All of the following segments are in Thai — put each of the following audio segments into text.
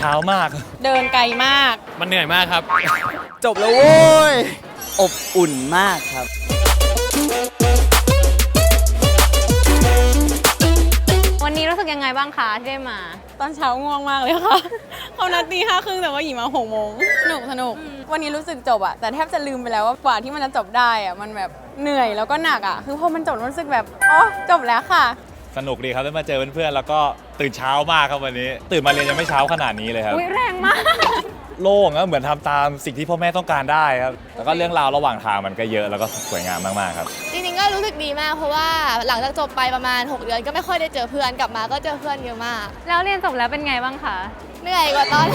ช้ามาก เดินไกลมาก มันเหนื่อยมากครับ จบแล้วโว้ย อบอุ่นมากครับ วันนี้รู้สึกยังไงบ้างคะที่ได้มา ตอนเช้าง่วงมากเลยค่ะ เขานัดตีห้าครึ่งแต่ว่าหญิงมาหกโมงสนุกสนุก วันนี้รู้สึกจบอะแต่แทบจะลืมไปแล้วว่ากว่าที่มันจะจบได้อะมันแบบเหนื่อยแล้วก็หนักอะคือพอมันจบมันรู้สึกแบบอ๋อจบแล้วค่ะ สนุกดีครับได้มาเจอเพื่อนๆแล้วก็ตื่นเช้ามากครับวันนี้ ตื่นมาเรียนยังไม่เช้าขนาดนี้เลยครับ อุ้ยแรงมาก โล่งแล้วเหมือนทำตามสิ่งที่พ่อแม่ต้องการได้ครับแล้วก็เรื่องราวระหว่างทางมันก็เยอะแล้วก็สวยงามมากๆครับ จริงๆก็รู้สึกดีมาก เพราะว่าหลังจากจบไปประมาณ 6 เดือนก็ไม่ค่อยได้เจอเพื่อนกลับมาก็เจอเพื่อนเยอะมาก แล้วเรียนจบแล้วเป็นไงบ้างคะเหนื่อยกว่าตอน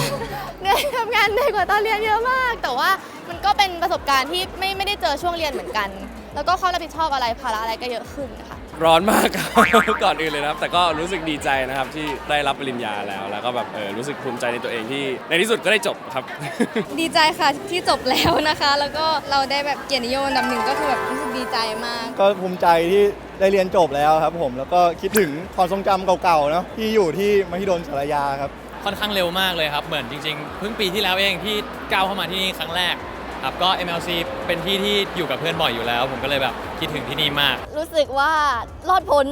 เหนื่อยทำงานเหนื่อยกว่าตอนเรียนเยอะมาก แต่ว่ามันก็เป็นประสบการณ์ที่ไม่ไม่ได้เจอช่วงเรียนเหมือนกัน แล้วก็ความรับผิดชอบอะไรภาระอะไรก็เยอะขึ้นค่ะ ร้อนมากครับ ก่อนอื่นเลยนะครับ แต่ก็รู้สึกดีใจนะครับที่ได้รับปริญญาแล้ว แล้วก็แบบเออรู้สึกภูมิใจในตัวเองที่ในที่สุดก็ได้จบครับ ดีใจค่ะที่จบแล้วนะคะ แล้วก็เราได้แบบเกียรตินิยมอันดับหนึ่งก็คือแบบรู้สึกดีใจมาก ก็ภูมิใจที่ได้เรียนจบแล้วครับผมแล้วก็คิดถึงความทรงจำเก่าๆเนาะที่อยู่ที่มหิดลสารยาครับ ค่อนข้างเร็วมากเลยครับ เหมือนจริงๆ เพิ่งปีที่แล้วเองที่ก้าวเข้ามาที่นี่ครั้งแรก ครับก็ MLC เป็นที่ที่อยู่กับเพื่อนบ่อยอยู่แล้ว ผมก็เลยแบบคิดถึงที่นี่มาก รู้สึกว่ารอดพ้น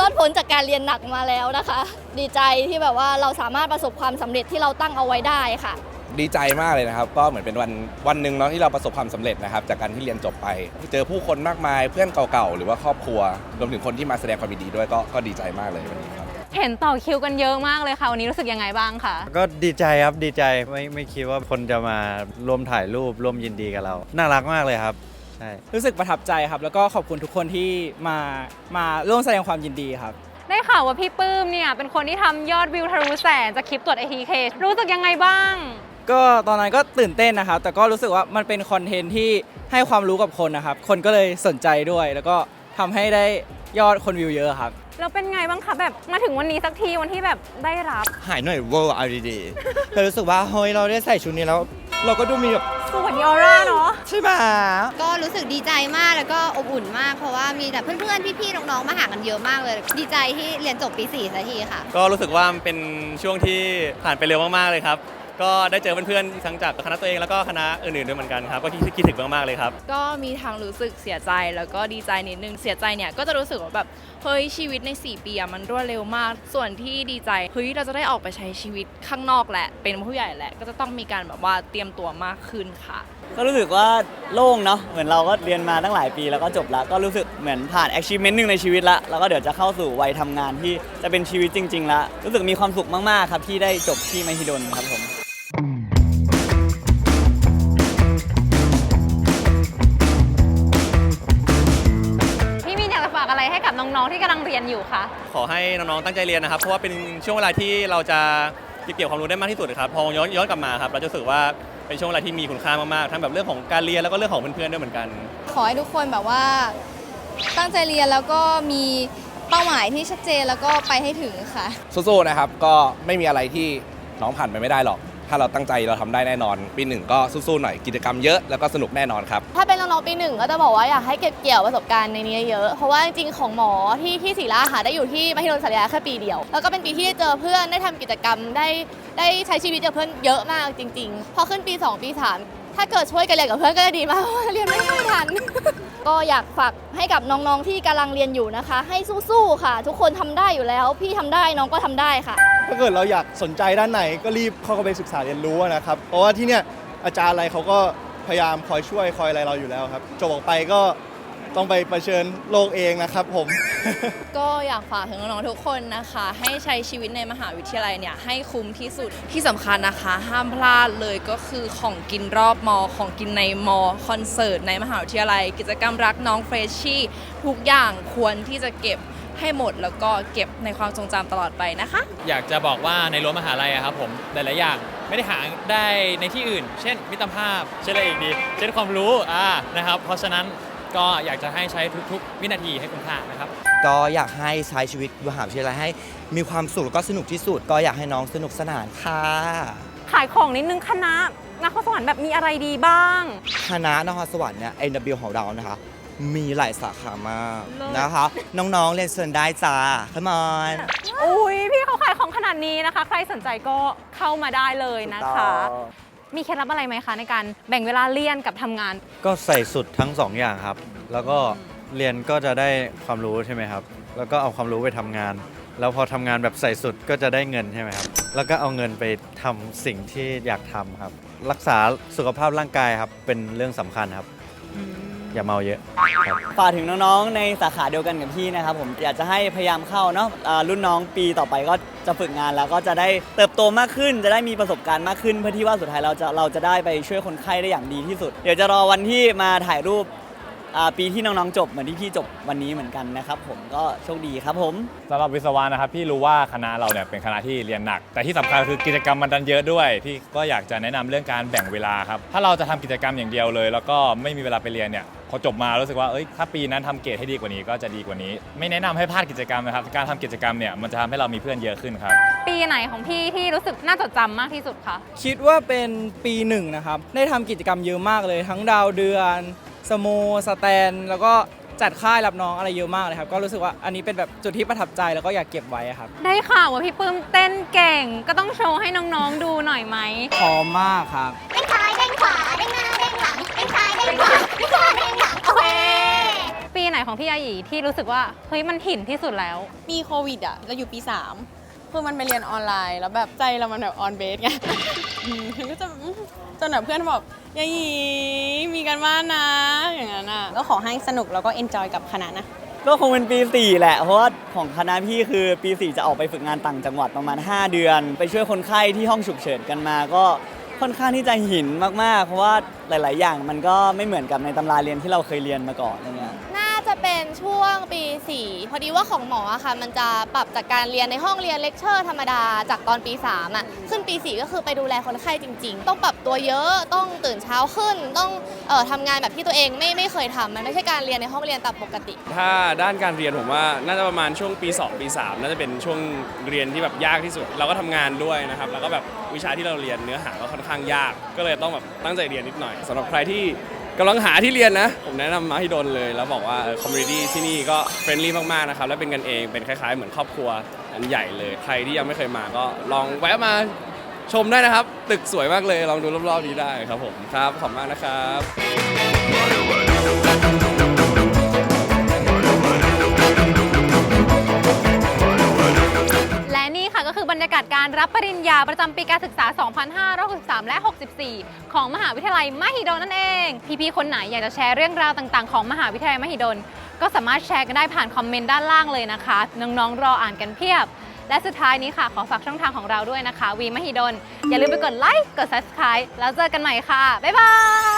รอดพ้นจากการเรียนหนักมาแล้วนะคะ ดีใจที่แบบว่าเราสามารถประสบความสำเร็จที่เราตั้งเอาไว้ได้ค่ะ ดีใจมากเลยนะครับ ก็เหมือนเป็นวันวันหนึ่งเนาะที่เราประสบความสำเร็จนะครับ จากการที่เรียนจบไป เจอผู้คนมากมายเพื่อนเก่าๆ หรือว่าครอบครัว รวมถึงคนที่มาแสดงความยินดีด้วยก็ก็ดีใจมากเลยวันนี้ครับ เห็นต่อคิวกันเยอะมากเลยค่ะ วันนี้รู้สึกยังไงบ้างคะก็ดีใจครับดีใจไม่ไม่คิดว่าคนจะมาร่วมถ่ายรูปร่วมยินดีกับเรา น่ารักมากเลยครับใช่รู้สึกประทับใจครับ แล้วก็ขอบคุณทุกคนที่มามาร่วมแสดงความยินดีครับ ได้ข่าวว่าพี่ปื้มเนี่ยเป็นคนที่ทำยอดวิวทะลุแสนจากคลิปตรวจ ATK รู้สึกยังไงบ้าง ก็ตอนนั้นก็ตื่นเต้นนะครับ แต่ก็รู้สึกว่ามันเป็นคอนเทนต์ที่ให้ความรู้กับคนนะครับ คนก็เลยสนใจด้วย แล้วก็ทำให้ได้ ยอดคนวิวเยอะครับ แล้วเป็นไงบ้างคะแบบมาถึงวันนี้สักทีวันที่แบบได้รับ หายหน่อยเวอร์เอาดีๆก็รู้สึกว่าเฮ้ยเราได้ใส่ชุดนี้แล้ว เราก็ดูมีแบบสวยมีออร่าเนาะใช่ไหมก็รู้สึกดีใจมากแล้วก็อบอุ่นมากเพราะว่ามีแต่เพื่อนๆพี่ๆน้องๆมาหากันเยอะมากเลย ดีใจที่เรียนจบปี4สักทีค่ะ ก็รู้สึกว่ามันเป็นช่วงที่ผ่านไปเร็วมากๆเลยครับ ก็ได้เจอเพื่อนๆทั้งจากคณะตัวเองแล้วก็คณะอื่นๆด้วยเหมือนกันครับก็คิดคิดถึงมากๆเลยครับ ก็มีทางรู้สึกเสียใจแล้วก็ดีใจนิดนึงเสียใจเนี่ยก็จะรู้สึกว่าแบบเฮ้ยชีวิตใน 4 ปีอะมันรวดเร็วมาก ส่วนที่ดีใจเฮ้ยเราจะได้ออกไปใช้ชีวิตข้างนอกแหละ เป็นผู้ใหญ่แหละก็จะต้องมีการแบบว่าเตรียมตัวมากขึ้นค่ะ ก็รู้สึกว่าโล่งเนาะเหมือนเราก็เรียนมาตั้งหลายปีแล้วก็จบแล้วก็รู้สึกเหมือนผ่าน achievement หนึ่งในชีวิตละแล้วก็เดี๋ยวจะเข้าสู่วัยทำงานที่จะเป็นชีวิตจริงๆแล้วรู้สึกมีความสุขมากๆครับที่ได้จบที่มหิดลครับผม พี่มีนอยากจะฝากอะไรให้กับน้องๆที่กำลังเรียนอยู่คะ ขอให้น้องๆตั้งใจเรียนนะครับ เพราะว่าเป็นช่วงเวลาที่เราจะเก็บเกี่ยวความรู้ได้มากที่สุดครับพอย้อนย้อนกลับมาครับเราจะรู้สึกว่าเป็นช่วงเวลาที่มีคุณค่ามากๆทั้งแบบเรื่องของการเรียนแล้วก็เรื่องของเพื่อนๆด้วยเหมือนกัน ขอให้ทุกคนแบบว่าตั้งใจเรียนแล้วก็มีเป้าหมายที่ชัดเจนแล้วก็ไปให้ถึงค่ะ สู้ๆนะครับ ก็ไม่มีอะไรที่น้องผ่านไปไม่ได้หรอก ถ้าเราตั้งใจเราทำได้แน่นอน ปีหนึ่งก็สู้ๆหน่อยกิจกรรมเยอะแล้วก็สนุกแน่นอนครับ ถ้าเป็นน้องๆปีหนึ่งก็จะบอกว่าอยากให้เก็บเกี่ยวประสบการณ์ในนี้เยอะ เพราะว่าจริงๆของหมอที่ที่ศิริราค่ะได้อยู่ที่มหิดลสารยาแค่ปีเดียว แล้วก็เป็นปีที่ได้เจอเพื่อนได้ทำกิจกรรมได้ได้ใช้ชีวิตกับเพื่อนเยอะมากจริงๆ พอขึ้นปี 2 ปี 3 ถ้าเกิดช่วยกันเรียนกับเพื่อนก็จะดีมากเพราะว่าเรียนไม่ค่อยทัน ก็อยากฝากให้กับน้องๆที่กำลังเรียนอยู่นะคะ ให้สู้ๆค่ะ ทุกคนทำได้อยู่แล้ว พี่ทำได้น้องก็ทำได้ค่ะ ถ้าเกิดเราอยากสนใจด้านไหนก็รีบเข้าไปศึกษาเรียนรู้นะครับ เพราะว่าที่เนี่ยอาจารย์อะไรเขาก็พยายามคอยช่วยคอยอะไรเราอยู่แล้วครับจบออกไปก็ต้องไปเผชิญโลกเองนะครับผม ก็อยากฝากถึงน้องๆทุกคนนะคะ ให้ใช้ชีวิตในมหาวิทยาลัยเนี่ยให้คุ้มที่สุดที่สำคัญนะคะ ห้ามพลาดเลยก็คือของกินรอบมอ ของกินในมอคอนเสิร์ตในมหาวิทยาลัย กิจกรรมรักน้องเฟรชชี่ทุกอย่างควรที่จะเก็บ ให้หมดแล้วก็เก็บในความทรงจำตลอดไปนะคะ อยากจะบอกว่าในรั้วมหาลัยอะครับผมหลายๆอย่างไม่ได้หาได้ในที่อื่น เช่น มิตรภาพ เช่นอะไรอีกดี เช่นความรู้อ่านะครับ เพราะฉะนั้นก็อยากจะให้ใช้ทุกๆ วินาทีให้คุ้มค่านะครับ ก็อยากให้ใช้ชีวิตมหาวิทยาลัยให้ มีความสุขแล้วก็สนุกที่สุด ก็อยากให้น้องสนุกสนานค่ะ ขายของนิดนึงคณะนครสวรรค์แบบมีอะไรดีบ้าง คณะนครสวรรค์เนี่ย NW ของเรานะคะ มีหลายสาขามากเลิศ นะคะ น้องๆเรียนเชิญได้จ้า come on อุ้ยพี่เขาขายของขนาดนาดนี้นะคะ ใครสนใจก็เข้ามาได้เลยนะคะต่อมีเคล็ดลับอะไรไหมคะในการแบ่งเวลาเรียนกับทำงาน ก็ใส่สุดทั้งสองอย่างครับ แล้วก็เรียนก็จะได้ความรู้ใช่ไหมครับ แล้วก็เอาความรู้ไปทำงาน แล้วพอทำงานแบบใส่สุดก็จะได้เงินใช่ไหมครับ แล้วก็เอาเงินไปทำสิ่งที่อยากทำครับ รักษาสุขภาพร่างกายครับเป็นเรื่องสำคัญครับ อย่าเมาเยอะครับ ฝากถึงน้องๆ ในสาขาเดียวกันกับพี่นะครับผมอยากจะให้พยายามเข้าเนาะอ่ารุ่นน้องปีต่อไปก็จะฝึกงานแล้วก็จะได้เติบโตมากขึ้น จะได้มีประสบการณ์มากขึ้น เพื่อที่ว่าสุดท้ายเราจะเราจะได้ไปช่วยคนไข้ได้อย่างดีที่สุด เดี๋ยวจะรอวันที่มาถ่ายรูปอ่าปีที่น้องๆจบเหมือนที่พี่จบวันนี้เหมือนกันนะครับผมก็โชคดีครับผม สำหรับวิศวะนะครับพี่รู้ว่าคณะเราเนี่ยเป็นคณะที่เรียนหนัก แต่ที่สำคัญคือกิจกรรมมันดันเยอะด้วย พี่ก็อยากจะแนะนำเรื่องการแบ่งเวลาครับ ถ้าเราจะทำกิจกรรมอย่างเดียวเลย แล้วก็ไม่มีเวลาไปเรียนเนี่ย พอจบมารู้สึกว่าเอ้ยถ้าปีนั้นทำเกรดให้ดีกว่านี้ก็จะดีกว่านี้ ไม่แนะนำให้พลาดกิจกรรมนะครับ การทำกิจกรรมเนี่ยมันจะทำให้เรามีเพื่อนเยอะขึ้นครับ ปีไหนของพี่ที่รู้สึกน่าจดจำมากที่สุดคะ คิดว่าเป็นปีหนึ่งนะครับ ได้ทำกิจกรรมเยอะมากเลย ทั้งดาวเดือน สโมสแตน แล้วก็จัดค่ายรับน้องอะไรเยอะมากเลยครับ ก็รู้สึกว่าอันนี้เป็นแบบจุดที่ประทับใจแล้วก็อยากเก็บไว้อะครับได้ข่าวว่าพี่ปื้มเต้นเก่ง ก็ต้องโชว์ให้น้องๆดูหน่อยไหม พร้อมมากครับ ปีไหนของพี่อาหยีที่รู้สึกว่าเฮ้ยมันหินที่สุดแล้วปีโควิดอะเราอยู่ปี 3 คือมันไปเรียนออนไลน์แล้วแบบใจเรามันแบบออนเบสไงอืมก็จะอืมจนแบบเพื่อนบอกยายหยีมีกันบ้านนะ อย่างนั้นอะก็ขอให้สนุกแล้วก็เอนจอยกับคณะนะ ก็คงเป็นปี4แหละ เพราะว่าของคณะพี่คือปี4จะออกไปฝึกงานต่างจังหวัดประมาณ 5 เดือน ไปช่วยคนไข้ที่ห้องฉุกเฉินกันมา ก็ ค่อนข้างที่จะหินมากๆ เพราะว่าหลาย ๆ อย่างมันก็ไม่เหมือนกับในตำราเรียนที่เราเคยเรียนมาก่อนอะไรเงี้ย ช่วงปี4พอดีว่าของหมออะค่ะ มันจะปรับจากการเรียนในห้องเรียนเลคเชอร์ธรรมดาจากตอนปี3อะขึ้นปี 4 ก็คือไปดูแลคนไข้จริง ๆ ต้องปรับตัวเยอะต้องตื่นเช้าขึ้น ต้องเอ่อทำงานแบบที่ตัวเองไม่ไม่เคยทำมันไม่ใช่การเรียนในห้องเรียนตามปกติ ถ้าด้านการเรียนผมว่าน่าจะประมาณช่วงปี 2 ปี 3 น่าจะเป็นช่วงเรียนที่แบบยากที่สุด เราก็ทำงานด้วยนะครับ แล้วก็แบบวิชาที่เราเรียนเนื้อหาก็ค่อนข้างยาก ก็เลยต้องแบบตั้งใจเรียนนิดหน่อยสำหรับใครที่ กำลังหาที่เรียนนะ ผมแนะนำมาให้ดนเลย แล้วบอกว่าคอมมูนิตี้ที่นี่ก็เฟรนลี่มากๆนะครับ และเป็นกันเองเป็นคล้ายๆ เหมือนครอบครัวอันใหญ่เลย ใครที่ยังไม่เคยมาก็ลองแวะมาชมได้นะครับ ตึกสวยมากเลยลองดูรอบๆนี้ได้ครับผมครับขอบคุณมากนะครับ ยากาศการรับปริญญาประจำปีการศึกษา 2563 และ 64 ของมหาวิทยาลัยมหิดลนั่นเอง พี่ๆ คนไหนอยากจะแชร์เรื่องราวต่างๆ ของมหาวิทยาลัยมหิดล ก็สามารถแชร์กันได้ผ่านคอมเมนต์ด้านล่างเลยนะคะ น้องๆ รออ่านกันเพียบ และสุดท้ายนี้ค่ะ ขอฝากช่องทางของเราด้วยนะคะ วีมหิดล อย่าลืมไปกดไลค์ กด subscribe แล้วเจอกันใหม่ค่ะ บ๊ายบาย